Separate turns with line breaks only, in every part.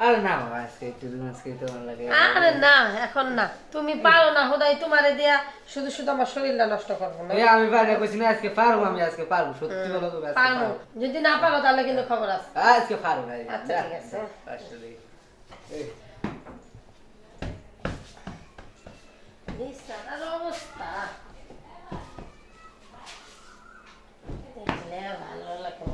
আরে না আজকে একটু আজকে একটু ভালো লাগে।
আরে না এখন না। তুমি পারো না হোদাই তোমারে দিয়া শুধু শুধু আমার শরীরটা নষ্ট করব না।
আমি পারি কইছি না আজকে পারব আমি আজকে পারব সত্যি বলো তো
পারব। যদি না পারো তাহলে কিন্তু খবর আছে।
আজকে পারব ভাই
আচ্ছা, ঠিক আছে।
আসলে এই,
বিছানার অবস্থা দেখলে ভালো লাগে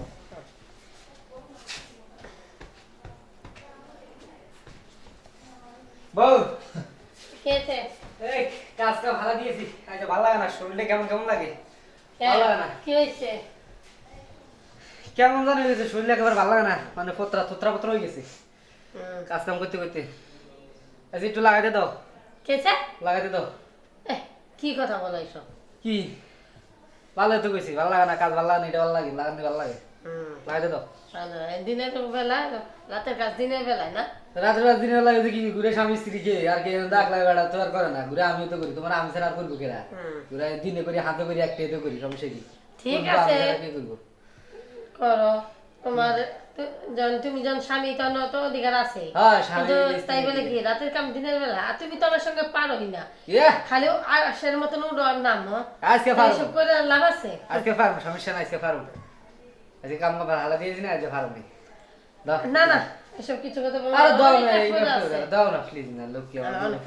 বউ।
খেতে
এই কাজটা ভালো দিয়েছি। আচ্ছা ভালো লাগে না শরীরটা কেমন কেমন লাগে? ভালো লাগে না?
কি হয়েছে?
কেমন জানি হয়েছে শরীর একেবারে ভালো লাগে না মানে পত্রা থত্রা পত্র হয়ে গেছে। কাজ কাম করতে করতে। আচ্ছা একটু লাগাইতে দাও।
খেয়েছে?
লাগাইতে দাও।
কি কথা বলো এইসব
কি? ভালো তো কইছি ভালো লাগে না কাজ ভালো লাগে না এটা ভালো লাগে লাগাতে ভালো লাগে।
হুম।
দাও
দিনের বেলা রাতের কাজ দিনের বেলায় না
রাত্রে রাত দিনের লাগে কি ঘুরে স্বামী স্ত্রী আর কে দাগ লাগে বেড়া তো আর করে না ঘুরে আমি তো করি তোমার আমি ছাড়া আর করব কেরা ঘুরে দিনে করি হাতে করি একটা তো করি সমস্যা কি
ঠিক আছে।
ছাড়া কে করব
করো তোমার যখন তুমি যখন স্বামী তখন তো অধিকার আছে কিন্তু তাই বলে কি রাতের কাম দিনের বেলা আর তুমি তো আমার সঙ্গে পারোই না খালি আশের মতন উড়ো আর নাম
আজকে
করে লাভ আছে
আজকে পারব সমস্যা নাই আজকে পারব আজকে কাম কাম হালা দিয়েছি না আজকে ভালো নেই।
না না এসব কিছু কথা বলো
আরে দাও না এই। দাও, না প্লিজ না লোক কি
আরে অনেক।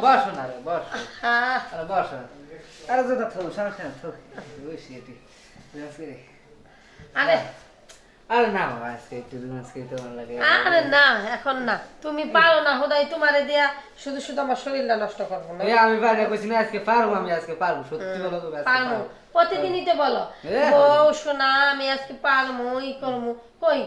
বসো না রে বস।
হ্যাঁ
আরে বসো আরে যেটা থো সমস্যা না ওই করি
আরে
আরে না বাবা আজকে একটু ভালো লাগে।
আরে না এখন না। তুমি পারো না হোদাই তোমারে দিয়া শুধু শুধু আমার শরীরটা নষ্ট করব না।
এই আমি বাইরে কইছি না আজকে পারব আমি আজকে পারব সত্যি বলো তো
পারব। প্রতিদিনই তো বলো। বউ শোনা আমি আজকে পারব ই করব। কই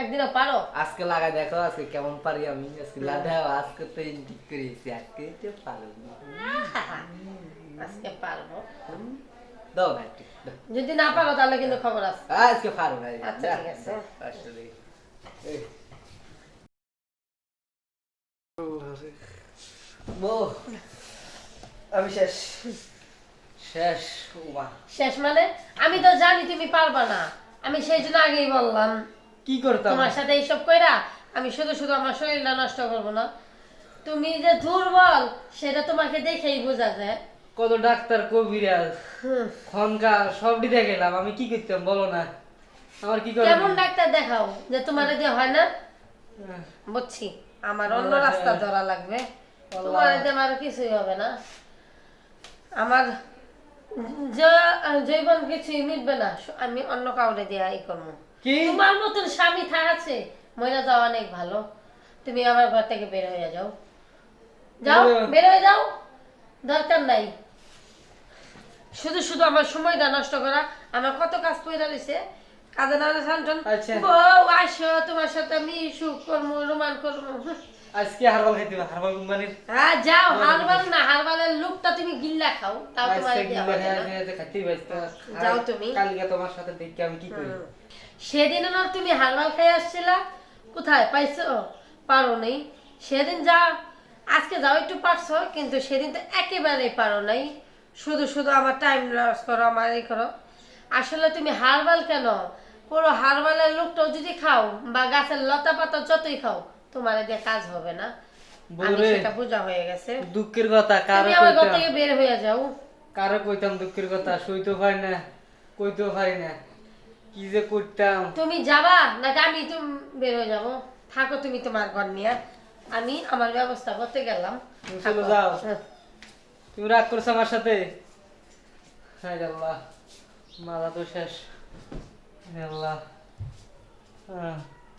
একদিনও পারো?
আজকে লাগাই দেখো আজকে কেমন পারি আমি আজকে লাগাও আজকে তো ইন্টিক করেছি আজকে তো পারব
আজকে পারব।
দাও না
যদি না পারো তাহলে কিন্তু খবর আছে।
আজকে পারব না
আচ্ছা, ঠিক আছে।
আসলে আমি শেষ। শেষ
শেষ মানে? আমি তো জানি তুমি পারবা না। আমি সেই জন্য আগেই বললাম।
কি করতাম?
তোমার সাথে এইসব কইরা আমি শুধু শুধু আমার শরীরটা নষ্ট করব না। তুমি যে দুর্বল সেটা তোমাকে দেখেই বোঝা যায়।
কত ডাক্তার কবিরাজ। খনকা সবটি দেখে গেলাম আমি কি করতাম বলো না? আমার কি করে
কেমন ডাক্তার দেখাও যে তোমার দিয়ে হয় না? বুঝছি আমার অন্য রাস্তা ধরা লাগবে। তোমার দিয়ে আমার কিছুই হবে না। আমার জৈবন কিছুই মিটবে না আমি অন্য কাউরে দিয়ে এই করব। তোমার মতন স্বামী আছে মহিলা যাওয়া অনেক ভালো। তুমি আমার ঘর থেকে বের হয়ে যাও। যাও
বের
হয়ে যাও। দরকার নাই। শুধু শুধু আমার সময়টা নষ্ট করা। আমার কত কাজ পড়ে রয়েছে কাজে না হলে শান্তন
আচ্ছা।
বউ আসো তোমার সাথে আমি সুখ করব রোমান করব
আজকে হারবাল খাইতে হারবাল
হ্যাঁ যাও হারবাল না হারবালের লুকটা তুমি গিল্লা খাও তাও তোমার।
খাইতে
যাও তুমি।
কালকে তোমার সাথে দেখি আমি কি করি।
সেদিন না তুমি হারবাল খাই আসছিলা। কোথায়? পাইছো? পারো নেই। সেদিন যা আজকে যাও একটু পারছ কিন্তু সেদিন তো একেবারেই পারো নাই। শুধু শুধু আমার টাইম লস করো আমার এই করো। আসলে তুমি হারবাল কেন? পুরো হারবালের লোকটাও যদি খাও বা গাছের লতা পাতা যতই খাও তোমার দিয়ে কাজ হবে না। আমি সেটা বোঝা হয়ে গেছে।
দুঃখের কথা
তুমি আমার ঘর থেকে বের হয়ে যাও।
কারও কইতাম দুঃখের কথা সইতেও পারি না কইতেও পারি না। কি যে করতাম
তুমি যাবা নাকি আমি তুমি বের হয়ে যাব? থাকো তুমি তোমার ঘর নিয়ে। আমি আমার ব্যবস্থা করতে গেলাম।
চলে। যাও। তুমি রাগ করছ আমার সাথে? হায় আল্লাহ মাথা তো শেষ। আল্লাহ। হ্যাঁ